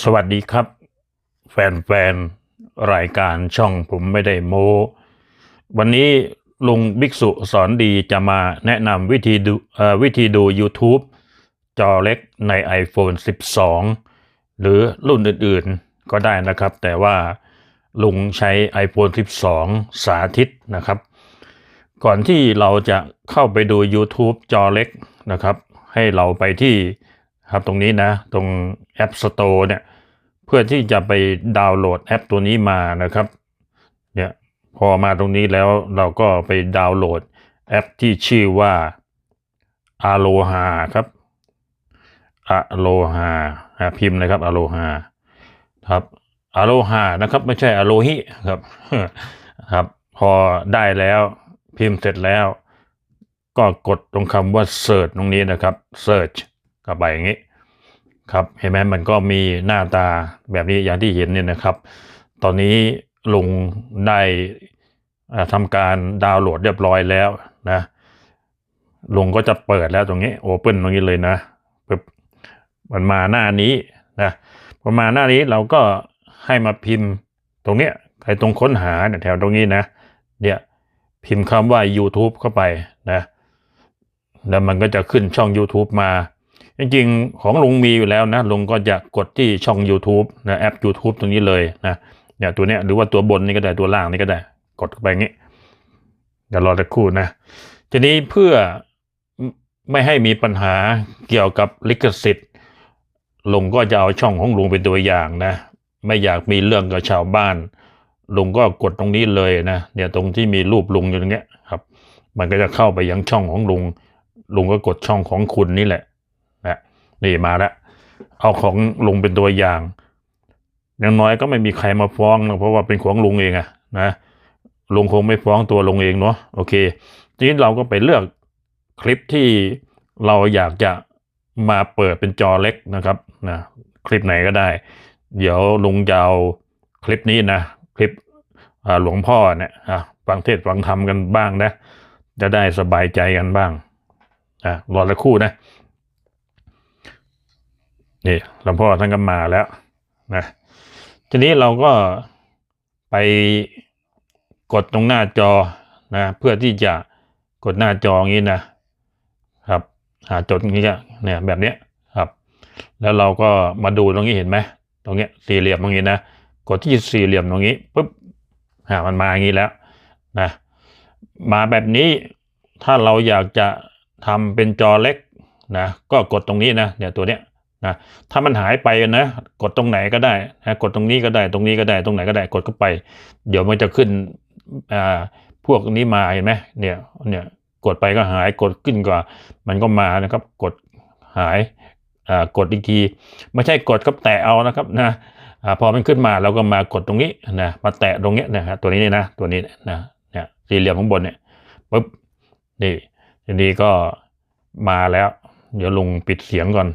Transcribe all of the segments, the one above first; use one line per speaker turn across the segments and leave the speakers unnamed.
สวัสดีครับ แฟนๆ รายการช่องผมไม่ได้โม้ วันนี้ลุงบิ๊กสุสอนดีจะมาแนะนำวิธีดูวิธีดู YouTube จอเล็กใน iPhone 12 หรือรุ่นอื่นๆก็ได้นะครับ แต่ว่าลุงใช้ iPhone 12 สาธิตนะครับ ก่อนที่เราจะเข้าไปดู YouTube จอเล็กนะครับ ให้เราไปที่ ครับตรงนี้นะตรง App Store เนี่ยเพื่อที่จะไปดาวน์โหลดแอปตัวนี้มานะครับเนี่ยพอมาตรงนี้แล้วเราก็ไปดาวน์โหลดแอปที่ชื่อว่า Aloha ครับ Aloha อ่าพิมพ์นะครับ Aloha ครับ Aloha นะครับไม่ใช่ Alohi ครับครับ พอได้แล้วพิมพ์เสร็จแล้ว ก็กดตรงคำว่า search ตรงนี้นะครับ search เข้าไปอย่างนี้ ครับเห็นไหมมันก็มีหน้าตาแบบนี้อย่างที่เห็นเนี่ยนะครับ ตอนนี้ลุงได้ทำการดาวน์โหลดเรียบร้อยแล้วนะลุงก็จะเปิดแล้วตรงนี้โอเปิลตรงนี้เลยนะปึ๊บมันมาหน้านี้นะพอมาหน้านี้เราก็ให้มาพิมพ์ตรงเนี้ยไอ้ตรงค้นหาเนี่ยแถวตรงนี้นะเนี่ยพิมพ์คำว่า YouTube เข้าไปนะแล้วมันก็จะขึ้นช่อง YouTube มา จริงๆของลุงมีอยู่แล้วนะลุงก็จะกดที่ช่อง YouTube นะแอป YouTube ตรงนี้เลยนะเนี่ยตัวเนี้ยหรือว่าตัวบนนี่ก็ได้ตัวล่างนี่ก็ได้ กดเข้าไปอย่างนี้เดี๋ยวรอสักครู่นะทีนี้เพื่อไม่ให้มีปัญหาเกี่ยวกับลิขสิทธิ์ลุงก็จะเอาช่องของลุงเป็นตัวอย่างนะไม่อยากมีเรื่องกับชาวบ้านลุงก็กดตรงนี้เลยนะเนี่ยตรงที่มีรูปลุงอยู่ตรงเนี้ยครับ มันก็จะเข้าไปยังช่องของลุงลุงก็กดช่องของคุณนี่แหละ นี่มาแล้วเอาของลุงเป็นตัวอย่างอย่างน้อยก็ไม่มีใครมาฟ้องนะเพราะว่าเป็นของลุงเองอะนะลุงคงไม่ฟ้องตัวลุงเองเนาะโอเคทีนี้เราก็ไปเลือกคลิปที่เราอยากจะมาเปิดเป็นจอเล็กนะครับนะคลิปไหนก็ได้ เดี๋ยวลุงจะเอาคลิปนี้นะคลิปหลวงพ่อเนี่ยฟังเทศฟังธรรมกันบ้างนะ จะได้สบายใจกันบ้างอะรอละคู่นะ นี่หลวงพ่อท่านก็มาแล้วนะทีนี้เราก็ไปกดตรงหน้าจอนะเพื่อที่จะกดหน้าจออย่างนี้นะครับ หาจดอย่างนี้เนี่ยแบบเนี้ยครับ แล้วเราก็มาดูตรงนี้เห็นไหมตรงเนี้ยสี่เหลี่ยมตรงนี้นะกดที่สี่เหลี่ยมตรงนี้ปุ๊บหามันมาอย่างนี้แล้วนะมาแบบนี้ถ้าเราอยากจะทำเป็นจอเล็กนะก็กดตรงนี้นะเนี่ยตัวเนี้ย นะถ้ามันหายไปนะกดตรงไหนก็ได้นะกดตรงนี้ก็ได้ตรงนี้ก็ได้ตรงไหนก็ได้กดเข้าไป เดี๋ยวมันจะขึ้นอ่าพวกนี้มาเห็นไหมเนี่ยเนี่ยกดไปก็หายกดขึ้นก็มันก็มานะครับ กดหายอ่ากดอีกทีไม่ใช่กดก็แตะเอานะครับนะอ่าพอมันขึ้นมาเราก็มากดตรงนี้นะมาแตะตรงเนี้ยนะฮะตัวนี้นี่นะตัวนี้นะเนี่ยสี่เหลี่ยมข้างบนเนี่ยปุ๊บนี่ทีนี้ก็มาแล้ว เดี๋ยวลงปิดเสียงก่อน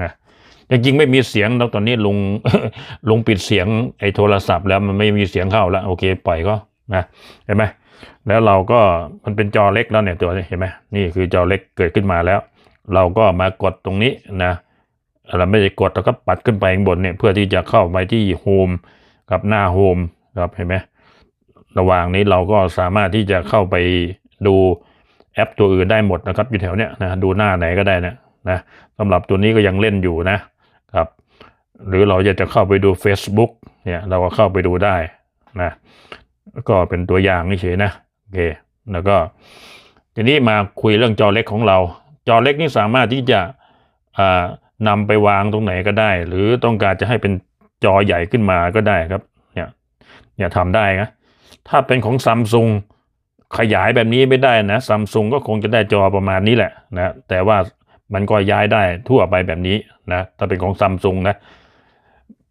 นะจริงๆไม่มีเสียงแล้วตอนนี้ลุงลุงปิดเสียงไอ้โทรศัพท์แล้วมันไม่มีเสียงเข้าแล้วโอเคปล่อยก็นะเห็นไหมแล้วเราก็มันเป็นจอเล็กแล้วเนี่ยตัวนี้เห็นไหมนี่คือจอเล็กเกิดขึ้นมาแล้ว เราก็มากดตรงนี้นะเราไม่ได้กดเราก็ปัดขึ้นไปข้างบนเนี่ยเพื่อที่จะเข้าไปที่โฮมกับหน้าโฮมครับเห็นไหมระหว่างนี้เราก็สามารถที่จะเข้าไปดูแอปตัวอื่นได้หมดนะครับอยู่แถวเนี้ยนะดูหน้าไหนก็ได้นะ นะสำหรับตัวนี้ก็ยังเล่นอยู่นะครับ หรือเราอยากจะเข้าไปดู Facebook เนี่ยเราก็เข้าไปดูได้นะก็เป็นตัวอย่างเฉยนะโอเคแล้วก็ทีนี้มาคุยเรื่องจอเล็กของเรา จอเล็กนี่สามารถที่จะนำไปวางตรงไหนก็ได้ หรือต้องการจะให้เป็นจอใหญ่ขึ้นมาก็ได้ครับเนี่ยเนี่ยทำได้นะถ้าเป็นของซัมซุงขยายแบบนี้ไม่ได้นะซัมซุงก็คงจะได้จอประมาณนี้แหละนะแต่ว่า มันก็ย้ายได้ทั่วไปแบบนี้นะ ถ้าเป็นของซัมซุงนะ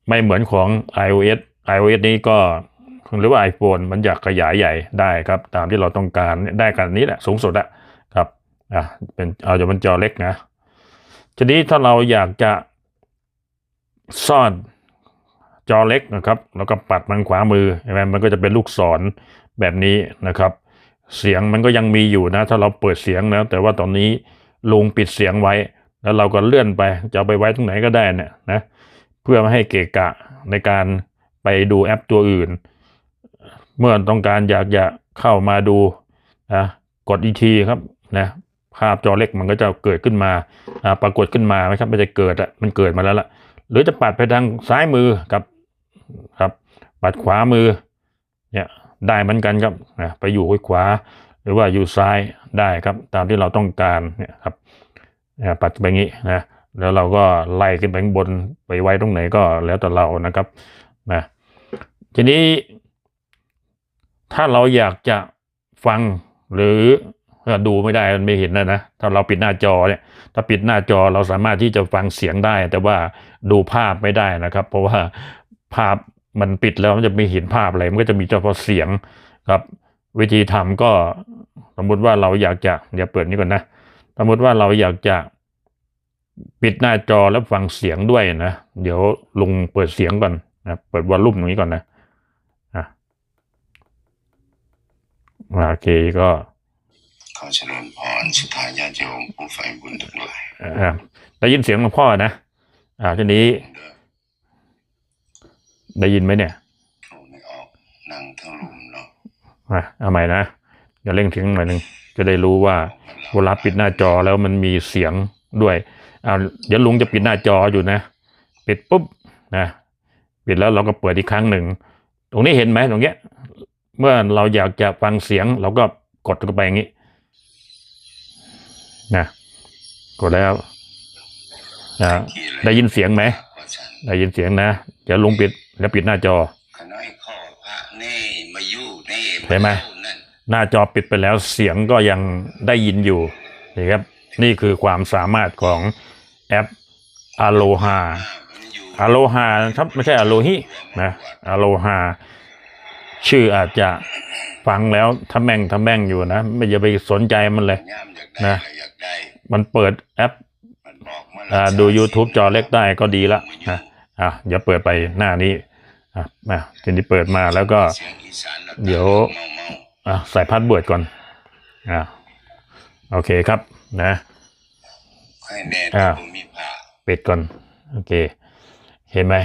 ไม่เหมือนของ iOS iOS นี้ก็หรือว่า iPhone มันอยากขยายใหญ่ได้ครับ ตามที่เราต้องการได้กันนี้แหละสูงสุดอะครับอะเป็นเอาจะเป็นจอเล็กนะทีนี้ถ้าเราอยากจะซ่อนจอเล็กนะครับ แล้วก็ปัดมันขวามือใช่ไหมมันก็จะเป็นลูกศรแบบนี้นะครับ เสียงมันก็ยังมีอยู่นะ ถ้าเราเปิดเสียงนะแต่ว่าตอนนี้ ลุงปิดเสียงไว้ แล้วเราก็เลื่อนไปจะเอาไปไว้ตรงไหนก็ได้เนี่ยนะเพื่อไม่ให้เกะกะในการไปดูแอปตัวอื่น เมื่อต้องการอยากจะเข้ามาดูนะกดอีกทีครับนะภาพจอเล็กมันก็จะเกิดขึ้นมาอ่าปรากฏขึ้นมาไหมครับมันจะเกิดอะมันเกิดมาแล้วล่ะ หรือจะปัดไปทางซ้ายมือกับครับ ปัดขวามือเนี่ยได้เหมือนกันครับนะไปอยู่ขวา หรือว่าอยู่ซ้ายได้ครับ ตามที่เราต้องการเนี่ยครับเนี่ยปัดไปงี้นะแล้วเราก็ไล่ขึ้นไปข้างบนไปไว้ตรงไหนก็แล้วแต่เรานะครับนะทีนี้ ถ้าเราอยากจะฟังหรือดูไม่ได้มันไม่เห็นนะนะถ้าเราปิดหน้าจอเนี่ย ถ้าปิดหน้าจอเราสามารถที่จะฟังเสียงได้ แต่ว่าดูภาพไม่ได้นะครับ เพราะว่าภาพมันปิดแล้วมันจะไม่เห็นภาพอะไรมันก็จะมีเฉพาะเสียงครับ วิธีทำก็สมมุติว่าเราอยากจะอย่าเปิดนี้ก่อนนะสมมติว่าเราอยากจะปิดหน้าจอแล้วฟังเสียงด้วยนะเดี๋ยวลุงเปิดเสียงก่อนนะเปิดวอลลุ่มตรงนี้ก่อนนะอะโอเคก็
ขอเจริญพรสุธาญาติโยมผู้ใฝ่บุญทั้งหลาย
อ่าได้ยินเสียงหลวงพ่อนะอ่าทีนี้
เด้อ
ได้ยินไหมเนี่ย
โทรไม่ออกนั่งทั้งลุมเนาะ
อะเอาใหม่นะอย่าเร่งเสียงหน่อยหนึ่งจะได้รู้ว่าเวลาปิดหน้าจอแล้วมันมีเสียงด้วยอ่าเดี๋ยวลุงจะปิดหน้าจออยู่นะ ปิดปุ๊บนะปิดแล้วเราก็เปิดอีกครั้งหนึ่ง ตรงนี้เห็นไหมตรงเนี้ย เมื่อเราอยากจะฟังเสียง เราก็กดเข้าไปอย่างนี้นะกดแล้วนะ
ที่เลย
ได้ยินเสียงไหม
ว่าฉัน
ได้ยินเสียงนะเดี๋ยวลุงปิดแล้วปิดหน้าจอ
ขน้อยข้อพระเน่มายู่ เน่
เห็นไหมหน้าจอปิดไปแล้วเสียงก็ยังได้ยินอยู่นี่ครับนี่คือความสามารถของแอป Aloha
อ้าอยู่
Aloha ครับไม่ใช่ Alohi นะ Aloha ชื่ออาจจะฟังแล้วทำแม่งทำแม่งอยู่นะ ไม่อย่าไปสนใจมันเลยนะมันเปิดแอป
อ่า
ดู YouTube จอเล็กได้ก็ดีละนะอะอย่าเปิดไปหน้านี้ อะมาทีนี้เปิดมาแล้วก็
เดี๋
ยวอะใส่พัดเบิร์ดก่อนอะโอเคครับนะ
ๆค่อยแน่
อ่า
ผมมีผ้า
ปิดก่อน โอเค เห็นไหม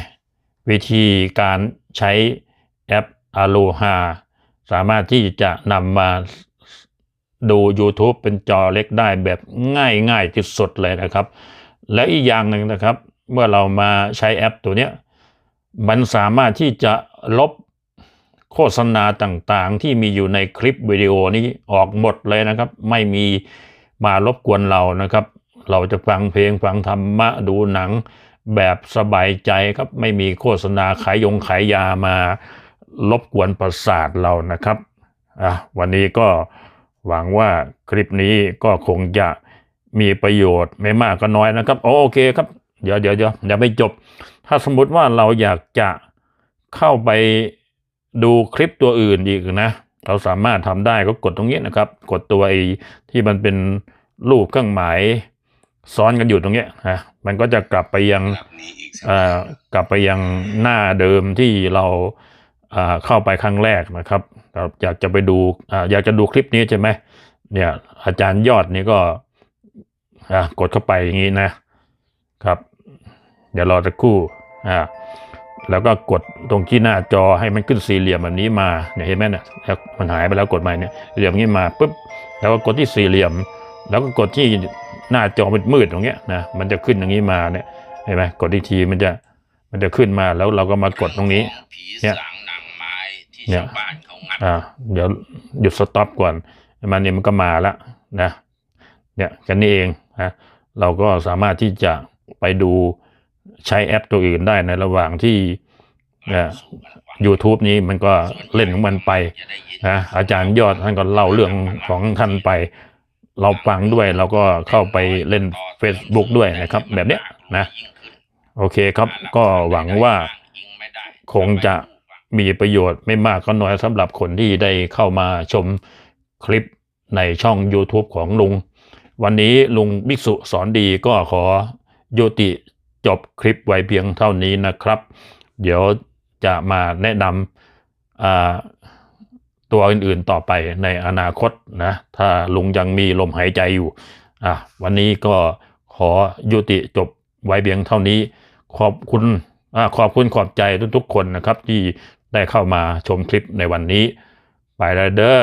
วิธีการใช้แอป Aloha สามารถที่จะนำมาดู YouTube เป็นจอเล็กได้แบบง่ายง่ายๆที่สุดเลยนะครับ และอีกอย่างหนึ่งนะครับ เมื่อเรามาใช้แอปตัวเนี้ย มันสามารถที่จะลบโฆษณาต่างๆ ที่มีอยู่ในคลิปวิดีโอนี้ออกหมดเลยนะครับ ไม่มีมารบกวนเรานะครับ เราจะฟังเพลงฟังธรรมะดูหนังแบบสบายใจครับ ไม่มีโฆษณาขายยงขายยามารบกวนประสาทเรานะครับอะวันนี้ก็หวังว่าคลิปนี้ก็คงจะมีประโยชน์ไม่มากก็น้อยนะครับ โอเคครับ เดี๋ยวเดี๋ยวเดี๋ยวเดี๋ยวไม่จบ ถ้าสมมุติว่าเราอยากจะเข้าไปดูคลิปตัวอื่นอีกนะ เราสามารถทำได้ก็กดตรงนี้นะครับ กดตัวไอ้ที่มันเป็นรูปเครื่องหมายซ้อนกันอยู่ตรงเนี้ยนะมันก็จะกลับไปยัง
หลับนี้อีกสัก
เอ่อกลับไปยังหน้าเดิมที่เราอ่าเข้าไปครั้งแรกนะครับเราอยากจะไปดูอ่าอยากจะดูคลิปนี้ใช่ไหมเนี่ยอาจารย์ยอดนี่ก็อ่ากดเข้าไปอย่างนี้นะครับ เดี๋ยวรอสักครู่อ่าแล้วก็กดตรงที่หน้าจอให้มันขึ้นสี่เหลี่ยมแบบนี้มาเนี่ยเห็นไหมเนี่ยแล้วมันหายไปแล้วกดใหม่เนี่ยเหลี่ยมนี้มาปุ๊บแล้วก็กดที่สี่เหลี่ยม แล้วก็กดที่หน้าจอมืดตรงเนี้ยนะมันจะขึ้นอย่างนี้มาเนี่ยเห็นไหมกดอีกทีมันจะมันจะขึ้นมาแล้วเราก็มากดตรงนี้เนี่ยเนี่ยอ่าเดี๋ยวหยุดสต็อปก่อนมันเนี่ยมันก็มาแล้วนะเนี่ยแค่นี้เองนะเราก็สามารถที่จะไปดู ใช้แอปตัวอื่นได้ในระหว่างที่เอ่อ YouTube นี้มันก็เล่นของมันไป
นะ
อาจารย์ยอดท่านก็เล่าเรื่องของท่านไป เราฟังด้วยเราก็เข้าไปเล่น Facebook ด้วยนะครับ แบบเนี้ยนะ โอเคครับก็หวังว่าคงจะมีประโยชน์ไม่มากก็น้อยสำหรับคนที่ได้เข้ามาชมคลิปในช่อง YouTube ของลุง วันนี้ลุงบิ๊กสุสอนดีก็ขอยุติ จบคลิปไว้เพียงเท่านี้นะครับ เดี๋ยวจะมาแนะนำตัวอื่นๆต่อไปในอนาคตนะ ถ้าลุงยังมีลมหายใจอยู่อะวันนี้ก็ขอยุติจบไว้เพียงเท่านี้ ขอบคุณอขอบคุณขอบใจทุกๆคนนะครับ ที่ได้เข้ามาชมคลิปในวันนี้ ไปแล้วเด้อ